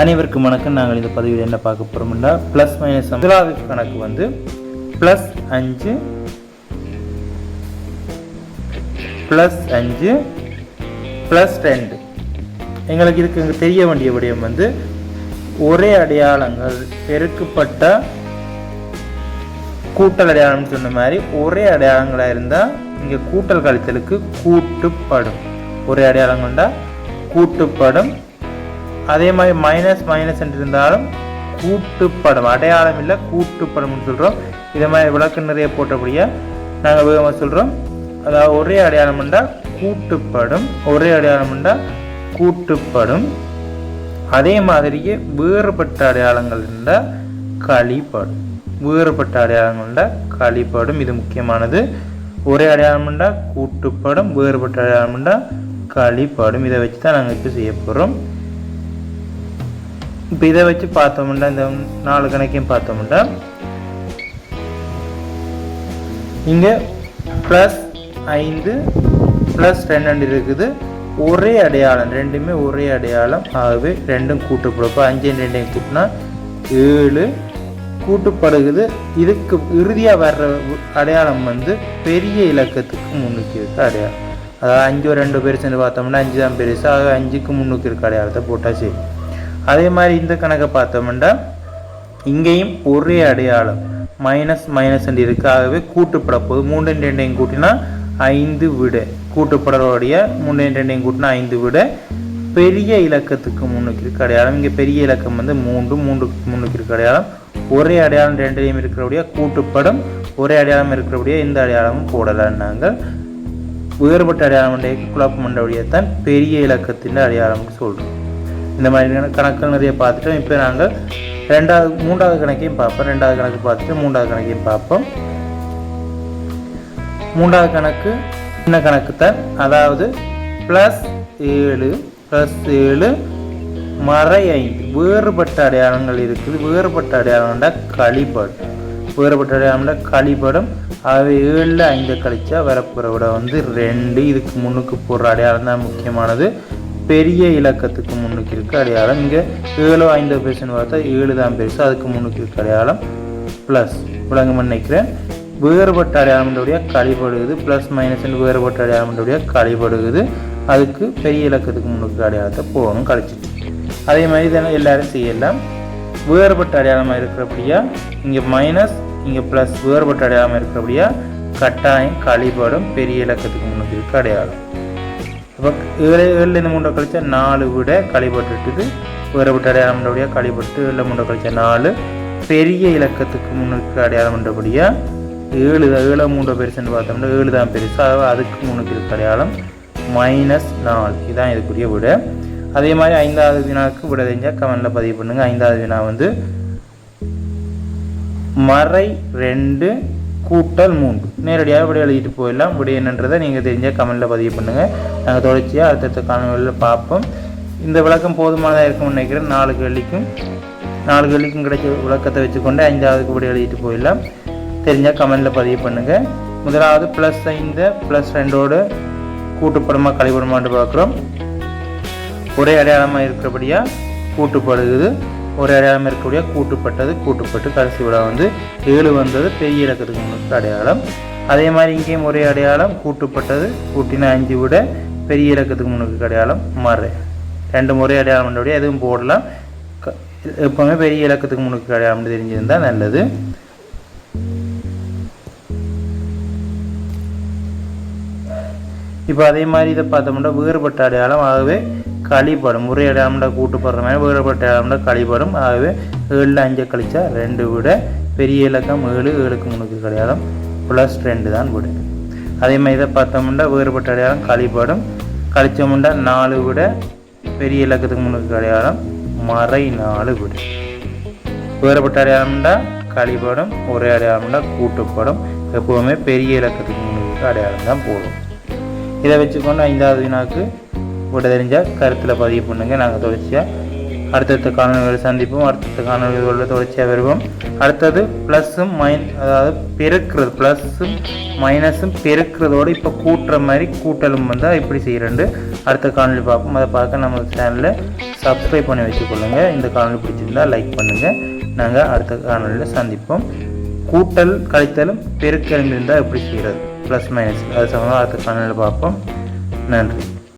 அனைவருக்கும் வணக்கம். நாங்கள் இந்த பதிவில் என்ன பார்க்க போகிறோம்னா ப்ளஸ் மைனஸ் முதலாவது கணக்கு வந்து ப்ளஸ் அஞ்சு ப்ளஸ் அஞ்சு ப்ளஸ் ரெண்டு. எங்களுக்கு இதுக்கு இங்கே தெரிய வேண்டிய விடயம் வந்து ஒரே அடையாளங்கள் பெருக்கப்பட்ட கூட்டல் அடையாளம்னு சொன்ன மாதிரி ஒரே அடையாளங்களாக இருந்தால் இங்கே கூட்டல் கழித்தலுக்கு கூட்டுப்படும். ஒரே அடையாளங்கள்டா கூட்டுப்படும். அதே மாதிரி மைனஸ் மைனஸ் இருந்தாலும் கூட்டுப்படம் அடையாளம் இல்லை கூட்டுப்படம்னு சொல்கிறோம் இதே மாதிரி விளக்கு நிறைய போட்டபடியாக நாங்கள் வேகமாக சொல்கிறோம் அதாவது ஒரே அடையாளம்ண்டா கூட்டுப்படும் ஒரே அடையாளம்ண்டா கூட்டுப்படும். அதே மாதிரியே வேறுபட்ட அடையாளங்கள் இருந்தால் களிப்படும் வேறுபட்ட அடையாளங்கள் அடையாளங்கள்டா களிப்படும் இது முக்கியமானது. ஒரே அடையாளம்ண்டா கூட்டுப்படும் வேறுபட்ட அடையாளம்ண்டா களிப்படும் இதை வச்சு தான் நாங்கள் இப்போ செய்ய போகிறோம் இப்போ இதை வச்சு பார்த்தோம்னா இந்த நாலு கணக்கையும் பார்த்தோம்னா இங்கே ப்ளஸ் ஐந்து ப்ளஸ் ரெண்டு இருக்குது. ஒரே அடையாளம் ரெண்டுமே ஒரே அடையாளம். ஆகவே ரெண்டும் கூட்டுப்படும் இப்போ அஞ்சு ரெண்டையும் கூட்டினா ஏழு. கூட்டுப்படுகிறது இதுக்கு இறுதியாக வர்ற அடையாளம் வந்து பெரிய இலக்கத்துக்கு முன்னுக்கு இருக்க அடையாளம். அதாவது அஞ்சு ரெண்டு பெருசுன்னு பார்த்தோம்னா அஞ்சு தான் பெருசு. ஆக அஞ்சுக்கு முன்னுக்கு இருக்க அடையாளத்தை போட்டால் சரி அதே மாதிரி இந்த கணக்கை பார்த்தோம்னா இங்கேயும் ஒரே அடையாளம். மைனஸ் மைனஸ் என்று இருக்காகவே கூட்டுப்பட போகுது. மூன்று ரெண்டையும் கூட்டினா ஐந்து விட. கூட்டுப்படலோடைய மூன்று ரெண்டையும் கூட்டினா ஐந்து விட. பெரிய இலக்கத்துக்கு முன்னுக்கு இருக்க அடையாளம். இங்கே பெரிய இலக்கம் வந்து மூன்று மூன்று முன்னுக்கு இருக்க அடையாளம். ஒரே அடையாளம் ரெண்டையும் இருக்கிறபடியா கூட்டுப்படம் ஒரே அடையாளம் இருக்கிறபடியா இந்த அடையாளமும் போடலாம் நாங்கள் வேறுபட்ட அடையாளம் குழப்பம் தான் பெரிய இலக்கத்தின் அடையாளம்னு சொல்கிறோம் இந்த மாதிரியான கணக்குகள் நிறைய பார்த்துட்டோம். இப்போ நாங்கள் ரெண்டாவது மூன்றாவது கணக்கையும் பார்ப்போம். ரெண்டாவது கணக்கு பார்த்துட்டு மூன்றாவது கணக்கையும் பார்ப்போம். மூன்றாவது கணக்கு சின்ன கணக்கு தான். அதாவது ப்ளஸ் ஏழு ப்ளஸ் ஏழு மறை ஐந்து. வேறுபட்ட அடையாளங்கள் இருக்குது. வேறுபட்ட அடையாளம்டா களிப்படும் வேறுபட்ட அடையாளம்டா களிப்படும் ஆகவே ஏழில் ஐந்து கழிச்சா வரப்புற விட வந்து ரெண்டு. இதுக்கு முன்னுக்கு போடுற அடையாளம் தான் முக்கியமானது. பெரிய இலக்கத்துக்கு முன்னுக்கு இருக்க. அடையாளம் இங்கே ஏழோ ஐந்தோ பெருசுன்னு பார்த்தா ஏழு தான் பெருசு. அதுக்கு முன்னுக்கு இருக்க அடையாளம். ப்ளஸ் விளங்க நினைக்கிறேன்? வேறுபட்ட அடையாளம்ன்றபடியா கழிப்படுகுது ப்ளஸ் மைனஸ் வேறுபட்ட அடையாளம்ன்றபடியா கழிப்படுகுது அதுக்கு பெரிய இலக்கத்துக்கு முன்னுக்கு அடையாளத்தை போகணும் கழிச்சிட்டு. அதே மாதிரி தானே எல்லாரும் செய்யலாம். வேறுபட்ட அடையாளமாக இருக்கிறபடியா இங்கே மைனஸ் இங்கே ப்ளஸ் வேறுபட்ட அடையாளமாக இருக்கிறபடியா கட்டாயம் கழிப்படும் பெரிய இலக்கத்துக்கு முன்னுக்கு இருக்க அடையாளம். இப்போ ஏழு இந்த மூன்றை கழிச்சா நாலு விட களிப்பட்டுட்டுது வேறுபட்ட அடையாளம் பண்ணுறபடியாக களிப்பட்டு ஏழில் மூன்றை கழிச்சா நாலு. பெரிய இலக்கத்துக்கு முன்னுக்கு அடையாளம் பண்ணுறபடியாக ஏழு ஏழு மூன்று பெருசுன்னு பார்த்தோம்னா ஏழு தான் பெருசு. அதாவது அதுக்கு முன்னுக்கு இருக்க அடையாளம் மைனஸ் நாலு. இதுதான் இதுக்குரிய விட. அதே மாதிரி ஐந்தாவது வினாவுக்கு விட தெரிஞ்சால் கமெண்டில் பதிவு பண்ணுங்கள் ஐந்தாவது வினா வந்து மறை ரெண்டு கூட்டல் மூன்று. நேரடியாக விட எழுதிட்டு போயிடலாம். இப்படி என்னன்றதை நீங்கள் தெரிஞ்சால் கமெண்டில் பதிவு பண்ணுங்கள் நாங்கள் தொடர்ச்சியாக அடுத்தடுத்த காணொலியில் பார்ப்போம். இந்த விளக்கம் போதுமானதாக இருக்கும்னு நினைக்கிறேன். நாலு கேள்விக்கும் நாலு கேள்விக்கும் கிடைச்ச விளக்கத்தை வச்சுக்கொண்டு ஐந்தாவதுக்கு இப்படி எழுதிட்டு போயிடலாம். தெரிஞ்சால் கமெண்டில் பதிவு பண்ணுங்கள் முதலாவது ப்ளஸ் ஐந்து ப்ளஸ் ரெண்டோடு கூட்டுப்படமாக கழிவுடமான்னு பார்க்குறோம். ஒரே அடையாளமாக இருக்கிறபடியாக கூட்டுப்படுகுது. ஒரு அடையாளம் இருக்கக்கூடிய கூட்டுப்பட்டது கூட்டுப்பட்டு கடைசி விழா வந்து ஏழு வந்தது பெரிய இலக்கத்துக்கு அடையாளம். அதே மாதிரி இங்கேயும் ஒரே அடையாளம் கூட்டுப்பட்டது கூட்டின அஞ்சு விட பெரிய இலக்கத்துக்கு முன்னுக்கு அடையாளம் மறு. ரெண்டு முறை அடையாளம் பண்ணபடியே எதுவும் போடலாம். எப்போவுமே பெரிய இலக்கத்துக்கு முன்னுக்கு அடையாளம் தெரிஞ்சிருந்தால் நல்லது. இப்போ அதே மாதிரி இதை பார்த்தோம்னா வேறுபட்ட அடையாளம். ஆகவே களிப்படும் ஒரே இடம்டா கூட்டுப்படுற மாதிரி வேறுபட்ட இடம்டா களிப்படும் ஆகவே ஏழில் அஞ்சை கழிச்சா ரெண்டு விட பெரிய இலக்கம் ஏழு ஏழுக்கு முன்னுக்கு அடையாளம் ப்ளஸ் ரெண்டு தான் விடு அதே மாதிரி இதை பார்த்தோம்னா வேறுபட்ட அடையாளம் கழிப்படும் கழிச்சோம்னா நாலு விட பெரிய இலக்கத்துக்கு முன்னுக்கு அடையாளம் மறை நாலு விட வேறுபட்ட அடையாளம்டா கழிப்படும் ஒரே அடையாளம்டா கூட்டுப்படும் எப்போவுமே பெரிய இலக்கத்துக்கு முன்னுக்கு அடையாளம் தான் போடும் இதை வச்சுக்கொண்டு ஐந்தாவது வினாக்கு விட தெரிஞ்சால் கருத்தில் பதிவு பண்ணுங்கள் நாங்கள் தொடர்ச்சியாக அடுத்தடுத்த காணொலிகளை சந்திப்போம். அடுத்தடுத்த காணொலிகளில் தொடர்ச்சியாக வருவோம். அடுத்தது ப்ளஸ்ஸும் மைன் அதாவது பெருக்கிறது ப்ளஸ்ஸும் மைனஸும் பெருக்கிறதோடு இப்போ கூட்டுற மாதிரி கூட்டலும் வந்தால் இப்படி செய்கிறண்டு அடுத்த காணொலி பார்ப்போம். அதை பார்க்க நம்ம சேனலில் சப்ஸ்கிரைப் பண்ணி வச்சுக்கொள்ளுங்க. இந்த காணொலி பிடிச்சிருந்தா லைக் பண்ணுங்கள் நாங்கள் அடுத்த காணொலியில் சந்திப்போம். கூட்டல் கழித்தலும் பெருக்கலும் இருந்தால் எப்படி செய்கிறது ப்ளஸ் மைனஸ் அது சம்பந்தமாக அடுத்த காணொலியில் பார்ப்போம். நன்றி.